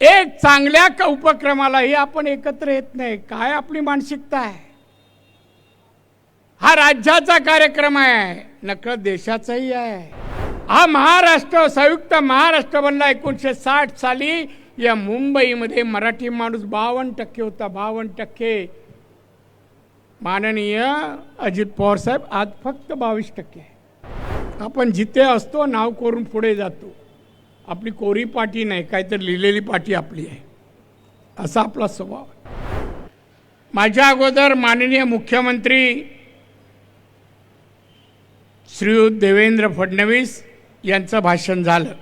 एक चांगल्या क- उपक्रमालाही आपण एकत्र येत नाही. काय आपली मानसिकता आहे? हा राज्याचा कार्यक्रम आहे नकळत देशाचाही आहे. हा महाराष्ट्र संयुक्त महाराष्ट्र बनला एकोणीसशे साठ साली. या मुंबईमध्ये मराठी माणूस बावन्न टक्के होता बावन्न टक्के. माननीय अजित पवार साहेब आज फक्त बावीस टक्के. आहे आपण जिथे असतो नाव करून पुढे जातो. आपली कोरी पाठी नाही काहीतरी लिहिलेली पाठी आपली आहे. असा आपला स्वभाव माझ्या अगोदर माननीय मुख्यमंत्री श्रीयुत देवेंद्र फडणवीस यांचं भाषण झालं.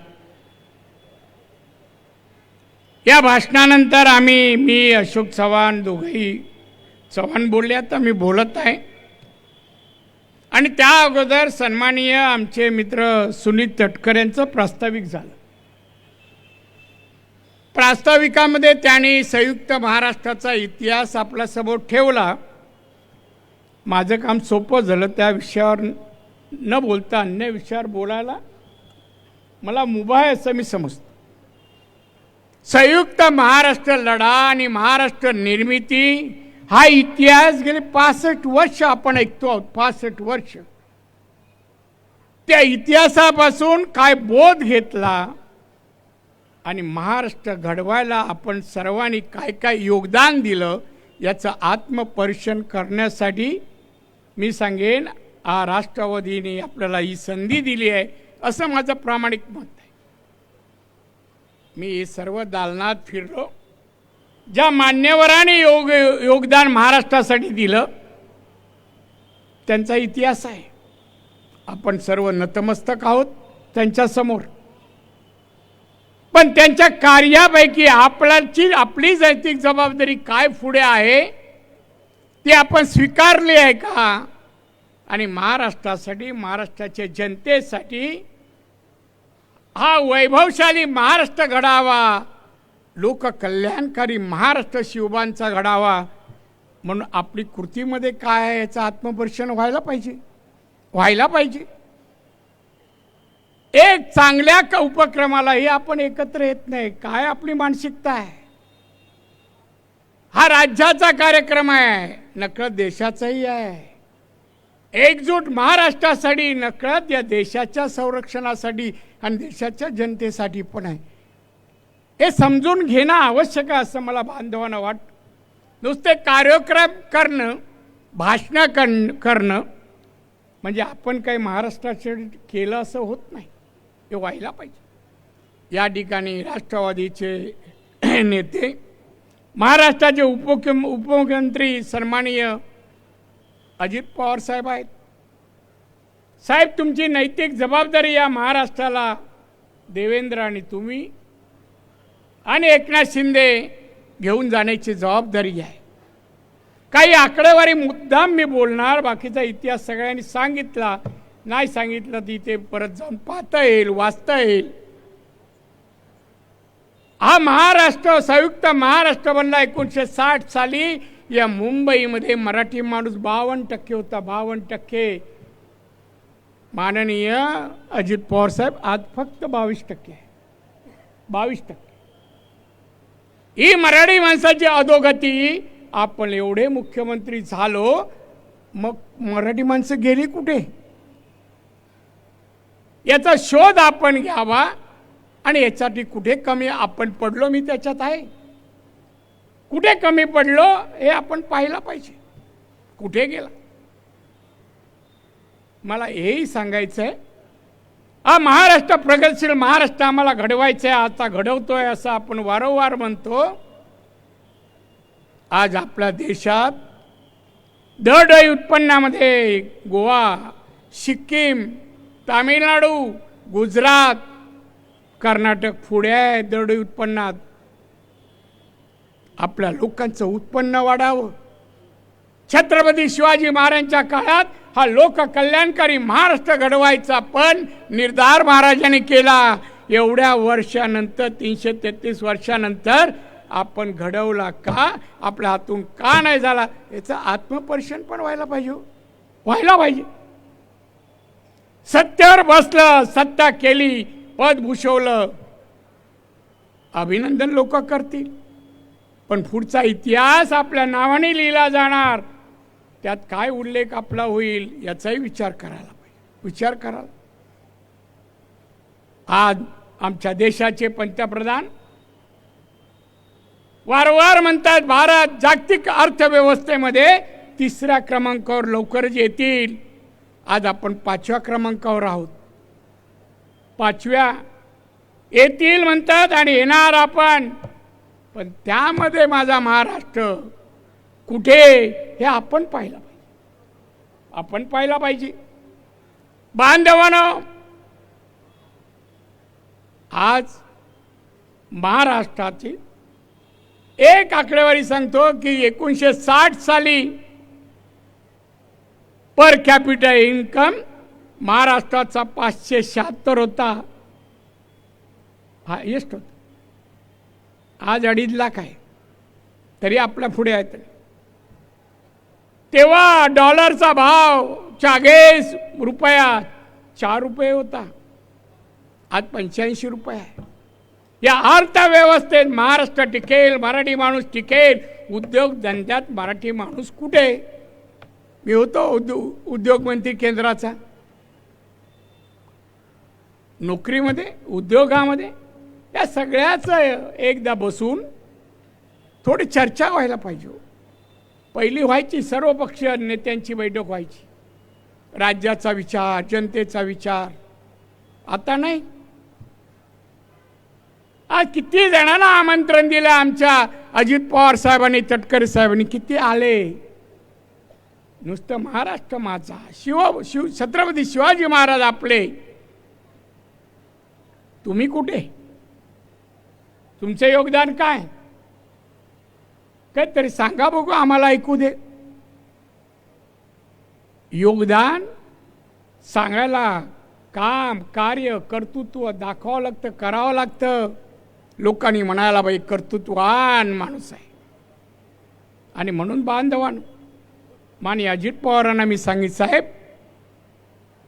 या भाषणानंतर आम्ही मी अशोक चव्हाण दोघंही चव्हाण बोलले आता मी बोलत आहे. आणि त्या अगोदर सन्माननीय आमचे मित्र सुनील तटकर यांचं प्रास्ताविक झालं. प्रास्ताविकामध्ये त्यांनी संयुक्त महाराष्ट्राचा इतिहास आपल्यासमोर ठेवला. माझं काम सोपं झालं त्या विषयावर न बोलता अन्य विषयावर बोलायला. मला मुभा आहे असं मी समजतो. संयुक्त महाराष्ट्र लढा आणि महाराष्ट्र निर्मिती हा इतिहास गेले पासष्ट वर्ष आपण ऐकतो आहोत पासष्ट वर्ष. त्या इतिहासापासून काय बोध घेतला? आणि महाराष्ट्र घडवायला आपण सर्वांनी काय काय योगदान दिलं याचं आत्मपरीक्षण करण्यासाठी मी सांगेन हा राष्ट्रवादीने आपल्याला ही संधी दिली आहे असं माझं प्रामाणिक मत आहे. मी सर्व दालनात फिरलो ज्या मान्यवरांनी योग योगदान महाराष्ट्रासाठी दिलं त्यांचा इतिहास आहे. आपण सर्व नतमस्तक आहोत त्यांच्यासमोर. पण त्यांच्या कार्यापैकी आपल्याची आपली नैतिक जबाबदारी काय पुढे आहे ती आपण स्वीकारली आहे का? आणि महाराष्ट्रासाठी महाराष्ट्राच्या जनतेसाठी हा वैभवशाली महाराष्ट्र घडावा लोककल्याणकारी महाराष्ट्र शिवबांचा घडावा म्हणून आपली कृतीमध्ये काय आहे याचं आत्मपरीक्षण व्हायला पाहिजे. व्हायला पाहिजे. एक चांगल्या का उपक्रमालाही आपण एकत्र येत नाही. काय आपली मानसिकता आहे? हा राज्याचा कार्यक्रम आहे नकळत देशाचाही आहे. एकजूट महाराष्ट्रासाठी नकळत या देशाच्या संरक्षणासाठी आणि देशाच्या जनतेसाठी पण आहे. हे समजून घेणं आवश्यक आहे असं मला बांधवांना वाटतं नुसते कार्यक्रम करणं भाषणं करण करणं म्हणजे आपण काही महाराष्ट्रासाठी केलं असं होत नाही. हे व्हायला पाहिजे. या ठिकाणी राष्ट्रवादीचे नेते महाराष्ट्राचे उपमुख्य उपमुख्यमंत्री सन्माननीय अजित पवार साहेब आहेत. साहेब तुमची नैतिक जबाबदारी या महाराष्ट्राला देवेंद्र आणि तुम्ही आणि एकनाथ शिंदे घेऊन जाण्याची जबाबदारी आहे. काही आकडेवारी मुद्दाम मी बोलणार बाकीचा इतिहास सगळ्यांनी सांगितला. नाही सांगितलं तर इथे परत जाऊन पाहता येईल वाचता येईल. हा महाराष्ट्र संयुक्त महाराष्ट्र बनला एकोणीसशे साठ साली. या मुंबईमध्ये मराठी माणूस बावन्न टक्के होता बावन्न टक्के. माननीय अजित पवार साहेब आज फक्त बावीस टक्के. आहे बावीस टक्के. ही मराठी माणसाची अधोगती आपण एवढे मुख्यमंत्री झालो मग मराठी माणसं गेली कुठे? याचा शोध आपण घ्यावा आणि याच्यासाठी कुठे कमी आपण पडलो मी त्याच्यात आहे. कुठे कमी पडलो हे आपण पाहिलं पाहिजे. कुठे गेला? मला हेही सांगायचं आहे हा महाराष्ट्र प्रगतशील महाराष्ट्र आम्हाला घडवायचं आहे आता घडवतोय असं आपण वारंवार म्हणतो. आज आपल्या देशात दरडोई उत्पन्नामध्ये गोवा सिक्कीम तामिळनाडू गुजरात कर्नाटक पुढे आहे दरडोई उत्पन्नात. आपल्या लोकांचं उत्पन्न वाढावं. छत्रपती शिवाजी महाराजांच्या काळात हा लोककल्याणकारी महाराष्ट्र घडवायचा पण निर्धार महाराजांनी केला. एवढ्या वर्षानंतर तीनशे तेहतीस वर्षानंतर आपण घडवला का? आपल्या हातून का नाही झाला? याचं आत्मपरीक्षण पण व्हायला पाहिजे हो. व्हायला पाहिजे. सत्यावर बसलं सत्ता केली पद भूषवलं. अभिनंदन लोक करतील. पण पुढचा इतिहास आपल्या नावाने लिहिला जाणार. त्यात काय उल्लेख आपला होईल याचाही विचार करायला पाहिजे. विचार करा आज आमच्या देशाचे पंतप्रधान वारंवार म्हणतात भारत जागतिक अर्थव्यवस्थेमध्ये तिसऱ्या क्रमांकावर लवकरच येतील. आज आपण पाचव्या क्रमांकावर आहोत. पाचव्या येतील म्हणतात आणि येणार आपण. पण त्यामध्ये माझा महाराष्ट्र कुठे हे आपण पाहिलं पाहिजे. आपण पाहिला पाहिजे. बांधवानं आज महाराष्ट्राची एक आकडेवारी सांगतो की एकोणीसशे साठ साली पर कॅपिटल इन्कम महाराष्ट्राचा पाचशे शहात्तर होता. हायेस्ट होता आज अडीच लाख आहे. तरी आपल्या पुढे आहेत. तेव्हा डॉलरचा भाव चागेस रुपया चार रुपये होता. आज पंच्याऐंशी रुपये आहे. या अर्थव्यवस्थेत महाराष्ट्र टिकेल मराठी माणूस टिकेल उद्योग धंद्यात मराठी माणूस कुठे? मी होतो उद्योग उद्योगमंत्री केंद्राचा. नोकरीमध्ये उद्योगामध्ये या सगळ्याचं एकदा बसून थोडी चर्चा व्हायला पाहिजे हो. पहिली व्हायची सर्वपक्षीय नेत्यांची बैठक व्हायची. राज्याचा विचार जनतेचा विचार. आता नाही. आज किती जणांना आमंत्रण दिलं आमच्या अजित पवार साहेबांनी तटकरे साहेबांनी किती आले. नुसतं महाराष्ट्र माझा. शिव शिव छत्रपती शिवाजी महाराज आपले. तुम्ही कुठे? तुमचं योगदान काय? काहीतरी सांगा बघू आम्हाला ऐकू दे. योगदान सांगायला काम कार्य कर्तृत्व दाखवावं लागतं करावं लागतं. लोकांनी म्हणायला बाई कर्तृत्ववान माणूस आहे. आणि म्हणून बांधवान. मानी अजित पवारांना मी सांगित साहेब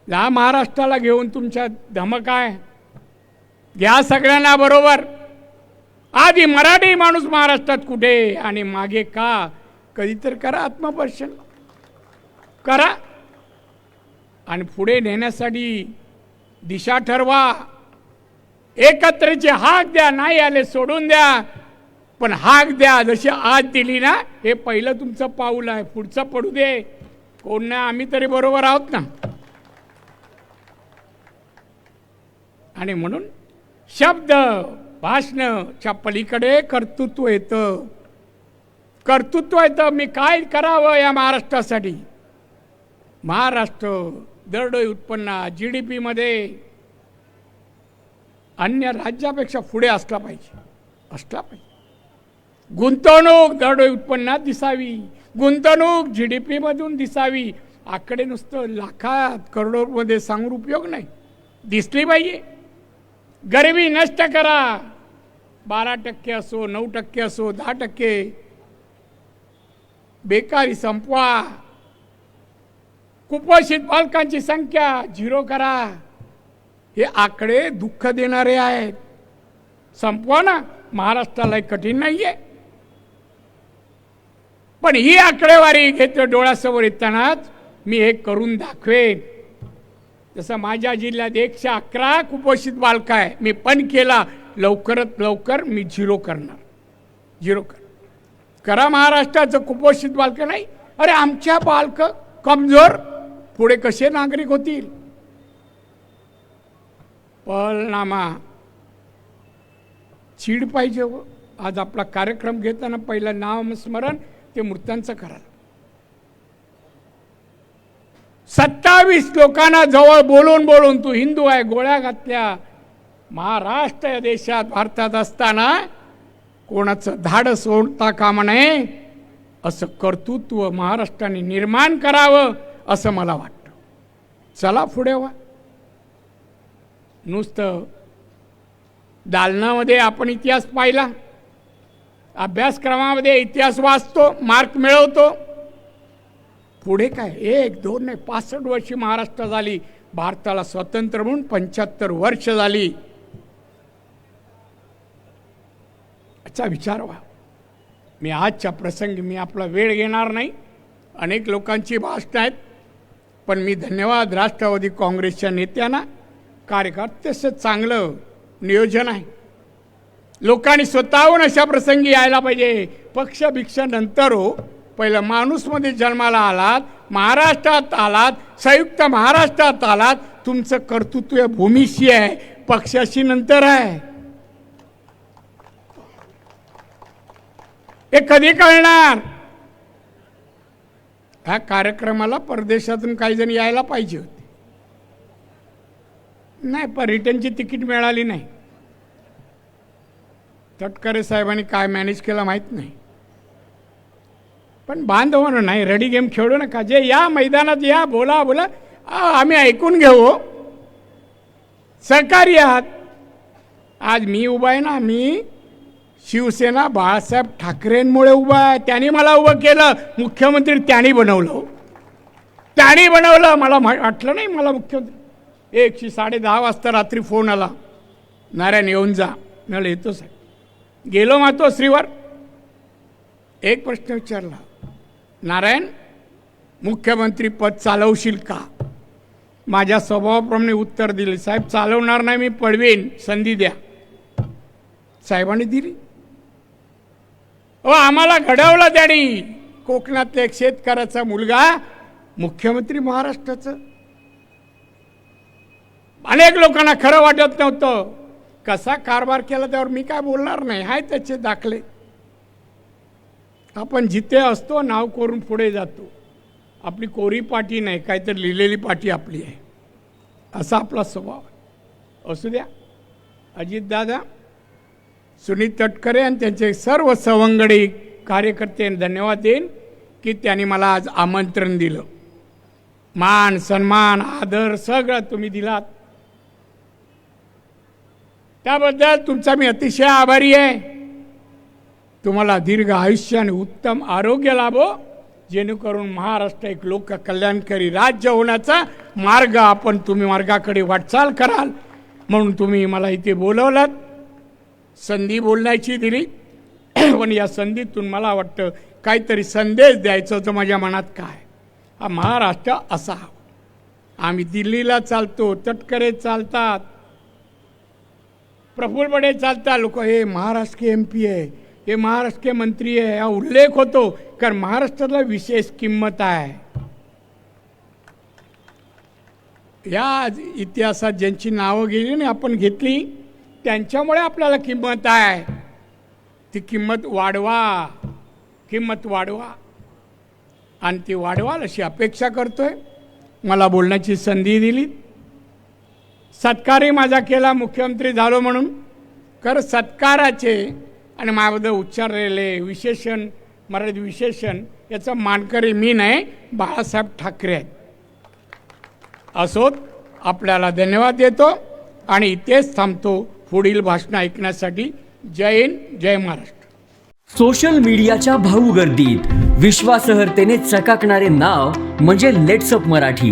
या महाराष्ट्राला घेऊन तुमच्या धमक आहे. घ्या सगळ्यांना बरोबर. आधी मराठी माणूस महाराष्ट्रात कुठे? आणि मागे का? कधीतरी करा आत्मपर्शन करा. आणि पुढे नेण्यासाठी दिशा ठरवा. एकत्रचे हाक द्या नाही आले सोडून द्या. पण हाक द्या जशी आज दिली ना हे पहिलं तुमचं पाऊल आहे. पुढचं पडू दे. कोण नाही आम्ही तरी बरोबर आहोत ना. आणि म्हणून शब्द भाषणच्या पलीकडे कर्तृत्व येतं. कर्तृत्व येतं. मी काय करावं या महाराष्ट्रासाठी? महाराष्ट्र दरडोई उत्पन्न जी डी पीमध्ये अन्य राज्यापेक्षा पुढे असला पाहिजे. असला पाहिजे. गुंतवणूक दरडोई उत्पन्नात दिसावी. गुंतवणूक जी डी पीमधून दिसावी. आकडे नुसतं लाखात करोडोमध्ये सांगून उपयोग नाही. दिसली पाहिजे. गरिबी नष्ट करा. बारा टक्के असो नऊ टक्के असो दहा टक्के. बेकारी संपवा. कुपोषित बालकांची संख्या झिरो करा. हे आकडे दुःख देणारे आहेत. संपवा ना. महाराष्ट्राला कठीण नाही आहे पण ही आकडेवारी घेतो डोळ्यासमोर येतानाच मी हे करून दाखवेन. जसं माझ्या जिल्ह्यात एकशे अकरा कुपोषित बालक आहे मी पण केला लवकरात लवकर मी झिरो करणार. झिरो कर. करा महाराष्ट्राचं कुपोषित बालक नाही अरे आमच्या बालक कमजोर पुढे कसे नागरिक होतील? पलनामा. चीड पाहिजे हो. आज आपला कार्यक्रम घेताना पहिलं नामस्मरण ते मृतांचं कराल सत्तावीस लोकांना जवळ बोलून बोलून तू हिंदू आहे गोळ्या घातल्या. महाराष्ट्र या देशात भारतात असताना कोणाचं धाड सोडता कामा नये असं कर्तृत्व महाराष्ट्राने निर्माण करावं असं मला वाटतं. चला पुढे वा. नुसतं दालनामध्ये आपण इतिहास पाहिला. अभ्यासक्रमामध्ये इतिहास वाचतो मार्क मिळवतो. पुढे काय? एक दोन नाही पासष्ट वर्षी महाराष्ट्र झाली. भारताला स्वतंत्र म्हणून पंच्याहत्तर वर्ष झाली. याचा विचार व्हा मी आजच्या प्रसंगी मी आपला वेळ घेणार नाही. अनेक लोकांची भाषणं आहेत. पण मी धन्यवाद राष्ट्रवादी काँग्रेसच्या नेत्यांना. कार्यकर्त्याचं चांगलं नियोजन आहे. लोकांनी स्वतःहून अशा प्रसंगी यायला पाहिजे. पक्ष भिक्ष नंतर हो. पहिलं माणूसमध्ये जन्माला आलात महाराष्ट्रात आलात संयुक्त महाराष्ट्रात आलात तुमचं कर्तृत्व भूमीशी आहे पक्षाशी नंतर आहे. हे कधी कळणार? ह्या कार्यक्रमाला परदेशातून काही जण यायला पाहिजे होते. नाही पण रिटर्नची तिकीट मिळाली नाही. तटकरे साहेबांनी काय मॅनेज केलं माहीत नाही. पण बांध होणं नाही रेडी गेम खेळू नका. जे या मैदानात या बोला बोला आम्ही ऐकून घेऊ. हो. सहकारी आहात. आज मी उभा आहे ना मी शिवसेना बाळासाहेब ठाकरेंमुळे उभा आहे. त्यांनी मला उभं केलं. मुख्यमंत्री त्यांनी बनवलं हो. त्यांनी बनवलं. मला वाटलं नाही मला मुख्यमंत्री. एकशे साडे दहा वाजता रात्री फोन आला. नारायण येऊन जा. मला येतो साहेब. गेलो मातोश्रीवर एक प्रश्न विचारला. नारायण मुख्यमंत्री पद चालवशील का? माझ्या स्वभावाप्रमाणे उत्तर दिले. साहेब चालवणार नाही मी पळवेन संधी द्या. साहेबांनी दिली. अहो आम्हाला घडवलं त्याने. कोकणातल्या एक शेतकऱ्याचा मुलगा मुख्यमंत्री महाराष्ट्राचं. अनेक लोकांना खरं वाटत नव्हतं. कसा कारभार केला त्यावर मी काय बोलणार नाही. हाय त्याचे दाखले. आपण जिथे असतो नाव करून पुढे जातो. आपली कोरी पाठी नाही काहीतरी लिहिलेली पाठी आपली आहे. असा आपला स्वभाव असू द्या. अजितदादा सुनील तटकरे आणि त्यांचे सर्व सवंगडी कार्यकर्ते धन्यवाद देईन की त्यांनी मला आज आमंत्रण दिलं. मान सन्मान आदर सगळं तुम्ही दिलात. त्याबद्दल तुमचा मी अतिशय आभारी आहे. तुम्हाला दीर्घ आयुष्य आणि उत्तम आरोग्य लाभो जेणेकरून महाराष्ट्र एक लोक कल्याणकारी राज्य होण्याचा मार्ग आपण तुम्ही मार्गाकडे वाटचाल कराल. म्हणून तुम्ही मला इथे बोलवलात. संधी बोलण्याची दिली. पण या संधीतून मला वाटतं काहीतरी संदेश द्यायचा होतं माझ्या मनात काय? हा महाराष्ट्र असा हवा. आम्ही दिल्लीला चालतो तटकरे चालतात. प्रफुल्लपणे चालतात लोक हे महाराष्ट्र के एम पी आहे. हे महाराष्ट्र के मंत्री आहे. हा उल्लेख होतो. कारण महाराष्ट्राला विशेष किंमत आहे. या इतिहासात ज्यांची नावं गेली ना आपण घेतली त्यांच्यामुळे आपल्याला किंमत आहे. ती किंमत वाढवा. किंमत वाढवा. आणि ती वाढवाल अशी अपेक्षा करतोय. मला बोलण्याची संधी दिली सत्कारही माझा केला मुख्यमंत्री झालो म्हणून. कर सत्काराचे आणि माझ्याबद्दल उच्चारलेले विशेषण मराठी विशेषण याचं मानकरी मी नाही बाळासाहेब ठाकरे आहेत. असोत आपल्याला धन्यवाद देतो आणि इथेच थांबतो पुढील भाषण ऐकण्यासाठी. जय हिंद जय महाराष्ट्र. सोशल मीडियाच्या भाऊ गर्दीत विश्वासहर्तेने चकाकणारे नाव म्हणजे लेट्सअप मराठी.